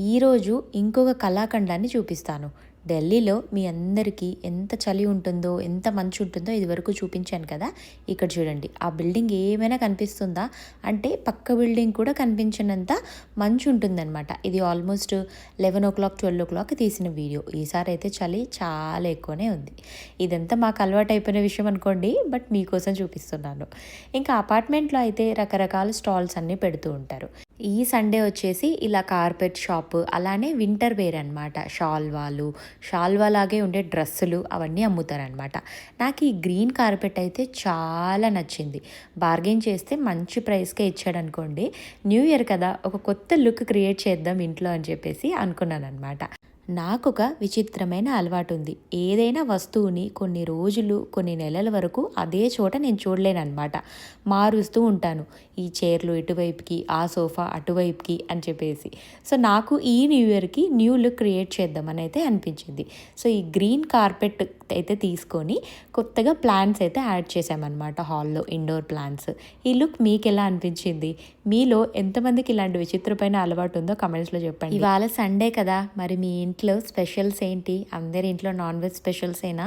ఈరోజు ఇంకొక కళాఖండాన్ని చూపిస్తాను. ఢిల్లీలో మీ అందరికీ ఎంత చలి ఉంటుందో ఎంత మంచు ఉంటుందో ఇదివరకు చూపించాను కదా. ఇక్కడ చూడండి. ఆ బిల్డింగ్ ఏమైనా కనిపిస్తుందా? అంటే పక్క బిల్డింగ్ కూడా కనిపించినంత మంచు ఉంటుందన్నమాట. ఇది almost eleven o'clock twelve o'clock తీసిన వీడియో. ఈసారి అయితే చలి చాలా ఎక్కువనే ఉంది. ఇదంతా మాకు అలవాటు అయిపోయిన విషయం అనుకోండి బట్ మీకోసం చూపిస్తున్నాను. ఇంకా అపార్ట్మెంట్లో అయితే రకరకాల స్టాల్స్ అన్నీ పెడుతూ ఉంటారు. ఈ సండే వచ్చేసి ఇలా కార్పెట్ షాప్ అలానే వింటర్ వేర్ అనమాట షాల్వాలు షాల్వా లాగే ఉండే డ్రెస్సులు అవన్నీ అమ్ముతారనమాట. నాకు ఈ గ్రీన్ కార్పెట్ అయితే చాలా నచ్చింది. బార్గెన్ చేస్తే మంచి ప్రైస్కే ఇచ్చాడు అనుకోండి న్యూ ఇయర్ కదా ఒక కొత్త లుక్ క్రియేట్ చేద్దాం ఇంట్లో అని చెప్పేసి అనుకున్నాను అనమాట నాకు ఒక విచిత్రమైన అలవాటు ఉంది ఏదైనా వస్తువుని కొన్ని రోజులు కొన్ని నెలల వరకు అదే చోట నేను చూడలేనమాట మారుస్తూ ఉంటాను. ఈ చైర్లు ఇటువైపుకి ఆ సోఫా అటువైపుకి అని చెప్పేసి. సో నాకు ఈ న్యూ ఇయర్కి న్యూ లుక్ క్రియేట్ చేద్దామని అయితే అనిపించింది. సో ఈ గ్రీన్ కార్పెట్ అయితే తీసుకొని కొత్తగా ప్లాంట్స్ అయితే యాడ్ చేసామన్నమాట హాల్లో ఇండోర్ ప్లాంట్స్. ఈ లుక్ మీకు ఎలా అనిపించింది? మీలో ఎంతమందికి ఇలాంటి విచిత్రమైన అలవాటు ఉందో కమెంట్స్లో చెప్పండి. ఇవాళ సండే కదా మరి మీ ఇంట్లో స్పెషల్స్ ఏంటి? అందరి ఇంట్లో నాన్ వెజ్ స్పెషల్సేనా?